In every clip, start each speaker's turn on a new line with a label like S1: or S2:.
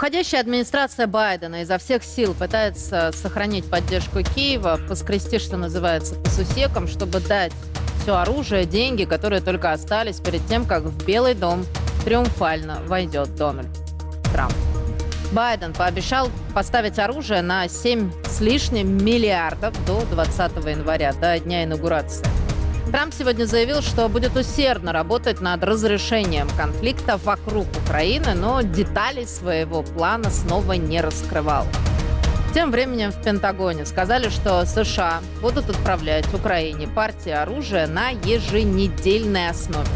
S1: Уходящая администрация Байдена изо всех сил пытается сохранить поддержку Киева, поскрести, что называется, по сусекам, чтобы дать все оружие, деньги, которые только остались перед тем, как в Белый дом триумфально войдет Дональд Трамп. Байден пообещал поставить оружие на 7 с лишним миллиардов до 20 января, до дня инаугурации. Трамп сегодня заявил, что будет усердно работать над разрешением конфликта вокруг Украины, но деталей своего плана снова не раскрывал. Тем временем в Пентагоне сказали, что США будут отправлять Украине партии оружия на еженедельной основе.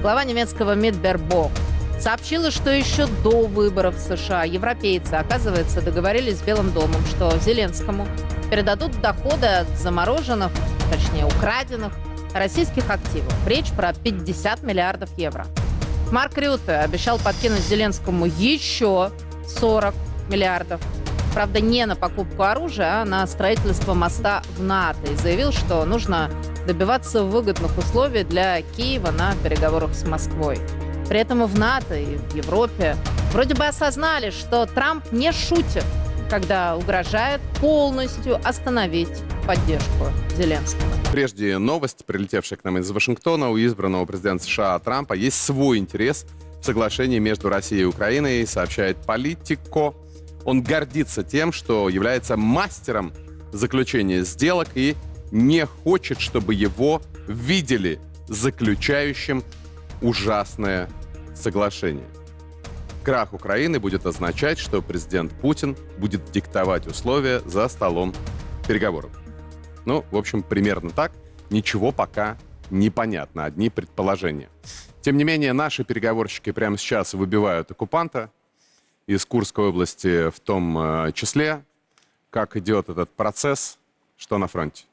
S1: Глава немецкого МИД Бербок сообщила, что еще до выборов в США европейцы, оказывается, договорились с Белым домом, что Зеленскому передадут доходы от замороженных, точнее украденных, российских активов. Речь про 50 миллиардов евро. Марк Рютте обещал подкинуть Зеленскому еще 40 миллиардов. Правда, не на покупку оружия, а на строительство моста в НАТО. И заявил, что нужно добиваться выгодных условий для Киева на переговорах с Москвой. При этом и в НАТО, и в Европе вроде бы осознали, что Трамп не шутит, когда угрожает полностью остановить поддержку Зеленского.
S2: Прежде новость, прилетевшая к нам из Вашингтона, у избранного президента США Трампа есть свой интерес в соглашении между Россией и Украиной, сообщает Политико. Он гордится тем, что является мастером заключения сделок и не хочет, чтобы его видели заключающим ужасное соглашение. Крах Украины будет означать, что президент Путин будет диктовать условия за столом переговоров. Ну, в общем, примерно так. Ничего пока не понятно, одни предположения. Тем не менее, наши переговорщики прямо сейчас выбивают оккупанта из Курской области в том э, числе. Как идет этот процесс, что на фронте?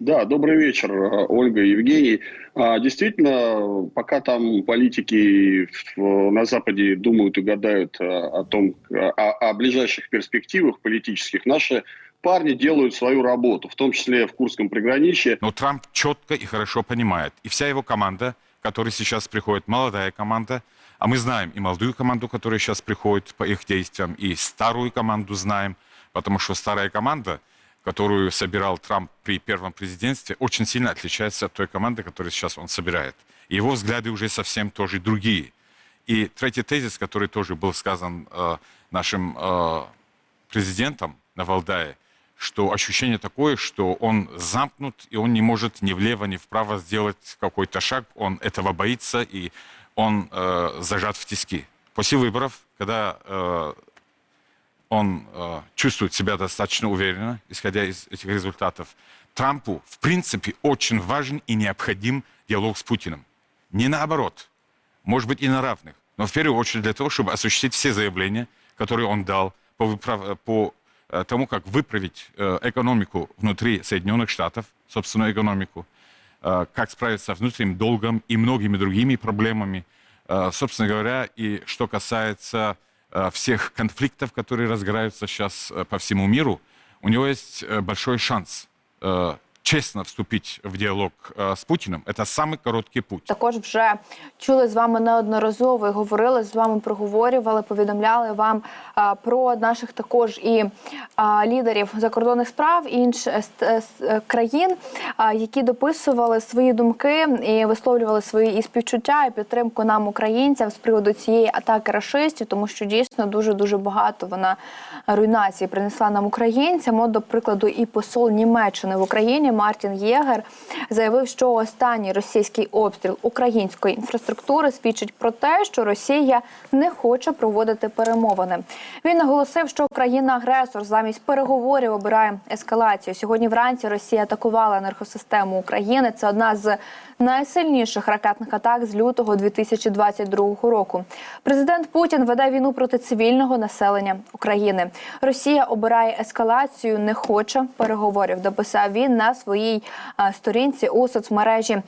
S3: Да, добрый вечер, э, Ольга и Евгений. А, Действительно, пока там политики на Западе думают и гадают а, о том, о, о ближайших перспективах политических, наши парни делают свою работу, в том числе в Курском приграничье.
S4: Но Трамп четко и хорошо понимает. И вся его команда, которая сейчас приходит, молодая команда, а мы знаем и молодую команду, которая сейчас приходит по их действиям, и старую команду знаем, потому что старая команда, которую собирал Трамп при первом президентстве, очень сильно отличается от той команды, которую сейчас он собирает. Его взгляды уже совсем тоже другие. И третий тезис, который тоже был сказан э, нашим э, президентом на Валдае, что ощущение такое, что он замкнут, и он не может ни влево, ни вправо сделать какой-то шаг, он этого боится, и он э, зажат в тиски. После выборов, когда э, он э, чувствует себя достаточно уверенно, исходя из этих результатов, Трампу, в принципе, очень важен и необходим диалог с Путиным. Не наоборот, может быть, и на равных, но в первую очередь для того, чтобы осуществить все заявления, которые он дал по, по тому, как выправить э, экономику внутри Соединенных Штатов, собственную экономику, э, как справиться с внутренним долгом и многими другими проблемами. Э, Собственно говоря, и что касается э, всех конфликтов, которые разгораются сейчас э, по всему миру, у него есть э, большой шанс э, честно вступить в диалог э, с Путиным. Это самый короткий путь.
S5: Також вже чули з вами неодноразово і говорили з вами, проговорювали, повідомляли вам а, про наших також і а, лідерів закордонних справ інших країн, а, які дописували свої думки і висловлювали свої і співчуття і підтримку нам, українцям, з приводу цієї атаки рашистів, тому що дійсно дуже дуже багато вона руйнації принесла нам українцям. От, до прикладу, і посол Німеччини в Україні Мартін Єгер заявив, що останній російський обстріл української інфраструктури свідчить про те, що Росія не хоче проводити перемовини. Він наголосив, що країна-агресор замість переговорів обирає ескалацію. Сьогодні вранці Росія атакувала енергосистему України. Це одна з найсильніших ракетних атак з лютого 2022 року. Президент Путін веде війну проти цивільного населення України. Росія обирає ескалацію, не хоче переговорів. Дописав він на своїй сторінці у соцмережі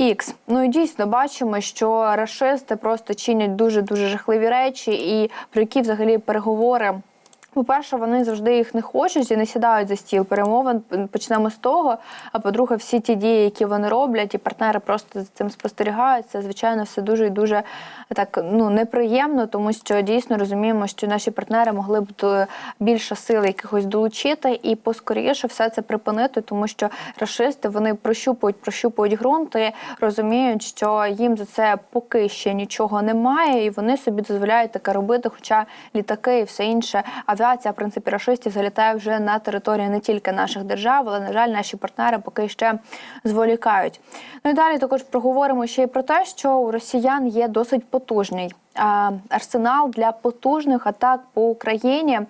S5: X. Ну і дійсно бачимо, що расисти просто чинять дуже дуже жахливі речі, і про які взагалі переговори. По-перше, вони завжди їх не хочуть і не сідають за стіл перемовин. Почнемо з того. А по-друге, всі ті дії, які вони роблять, і партнери просто за цим спостерігають. Це звичайно все дуже і дуже так ну неприємно, тому що дійсно розуміємо, що наші партнери могли б більше сил якихось долучити і поскоріше все це припинити, тому що рашисти вони прощупують, прощупують ґрунт і розуміють, що їм за це поки ще нічого немає, і вони собі дозволяють таке робити. Хоча літаки і все інше, авіація, в принципі, рашистів залітає вже на територію не тільки наших держав, але на жаль, наші партнери поки ще зволікають. Ну і далі також проговоримо ще й про те, що у росіян є досить потужний арсенал для потужних атак по Україні.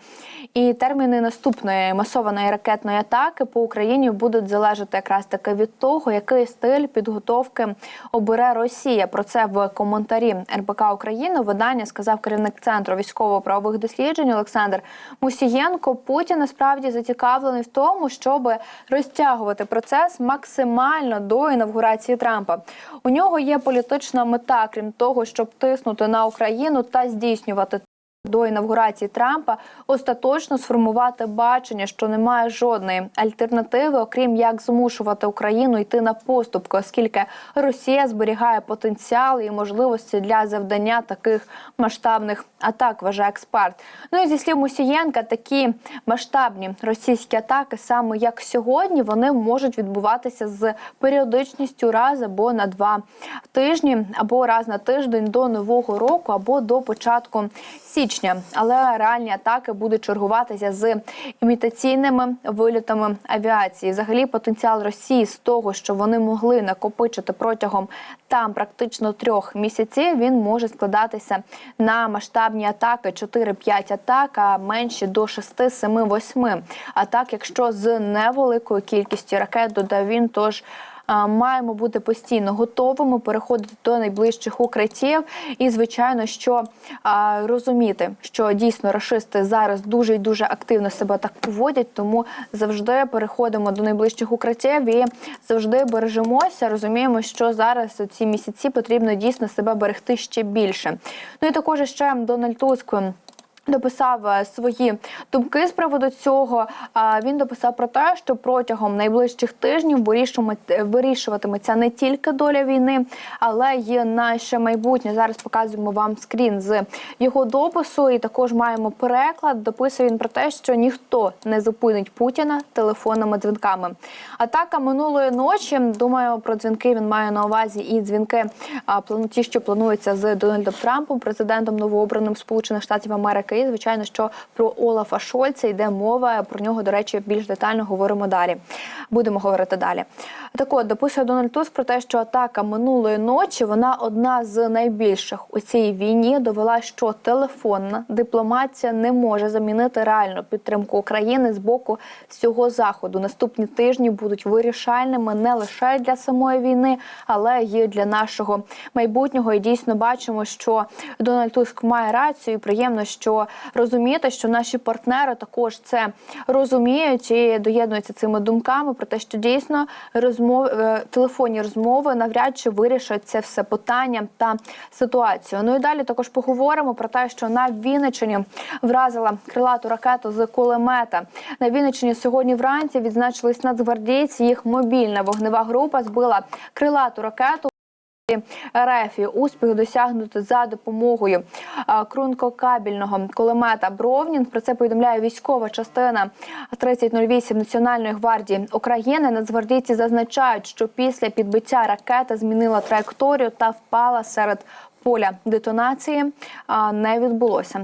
S5: І терміни наступної масованої ракетної атаки по Україні будуть залежати якраз таки від того, який стиль підготовки обере Росія. Про це в коментарі РБК України видання сказав керівник центру військово-правових досліджень Олександр Мусієнко. Путін насправді зацікавлений в тому, щоб розтягувати процес максимально до інавгурації Трампа. У нього є політична мета, крім того, щоб тиснути на Україну та здійснювати. До інавгурації Трампа остаточно сформувати бачення, що немає жодної альтернативи, окрім як змушувати Україну йти на поступки, оскільки Росія зберігає потенціал і можливості для завдання таких масштабних атак, вважає експерт. Ну і зі слів Мусієнка, такі масштабні російські атаки, саме як сьогодні, вони можуть відбуватися з періодичністю раз або на два тижні, або раз на тиждень до нового року, або до початку січня. Але реальні атаки будуть чергуватися з імітаційними вилітами авіації. Взагалі, потенціал Росії з того, що вони могли накопичити протягом там практично трьох місяців, він може складатися на масштабні атаки 4-5 атак, а менші до 6, 7, 8 атак, якщо з невеликою кількістю ракет додав він, тож. Маємо бути постійно готовими переходити до найближчих укриттів, і звичайно, що розуміти, що дійсно рашисти зараз дуже і дуже активно себе так поводять, тому завжди переходимо до найближчих укриттів і завжди бережемося. Розуміємо, що зараз у ці місяці потрібно дійсно себе берегти ще більше. Ну і також ще Дональд Туск. Дописав е, свої думки з приводу цього. Він дописав про те, що протягом найближчих тижнів вирішуватиметься не тільки доля війни, але й наше майбутнє. Зараз показуємо вам скрін з його допису, і також маємо переклад. Дописує він про те, що ніхто не зупинить Путіна телефонними дзвінками. Атака минулої ночі. Думаю, про дзвінки він має на увазі і дзвінки ті, що плануються з Дональдом Трампом, президентом новообраним Сполучених Штатів Америки. І звичайно, що про Олафа Шольца йде мова. Про нього, до речі, більш детально говоримо далі. Будемо говорити далі. Так от дописує Дональд Туск про те, що атака минулої ночі вона одна з найбільших у цій війні. Довела, що телефонна дипломатія не може замінити реальну підтримку України з боку всього заходу. Наступні тижні будуть вирішальними не лише для самої війни, але й для нашого майбутнього. І дійсно бачимо, що Дональд Туск має рацію. І приємно, що розумієте, що наші партнери також це розуміють і доєднуються цими думками про те, що дійсно розмов е, телефонні розмови навряд чи вирішать це все питання та ситуацію. Ну і далі також поговоримо про те, що на Вінниччині вразила крилату ракету з кулемета. На Вінниччині сьогодні вранці відзначились нацгвардійці. Їх мобільна вогнева група збила крилату ракету. РФ успіх досягнути за допомогою крункокабельного кулемета Бровнін. Про це повідомляє військова частина 3008 Національної гвардії України. Нацгвардійці зазначають, що після підбиття ракета змінила траєкторію та впала серед поля детонації. Не відбулося.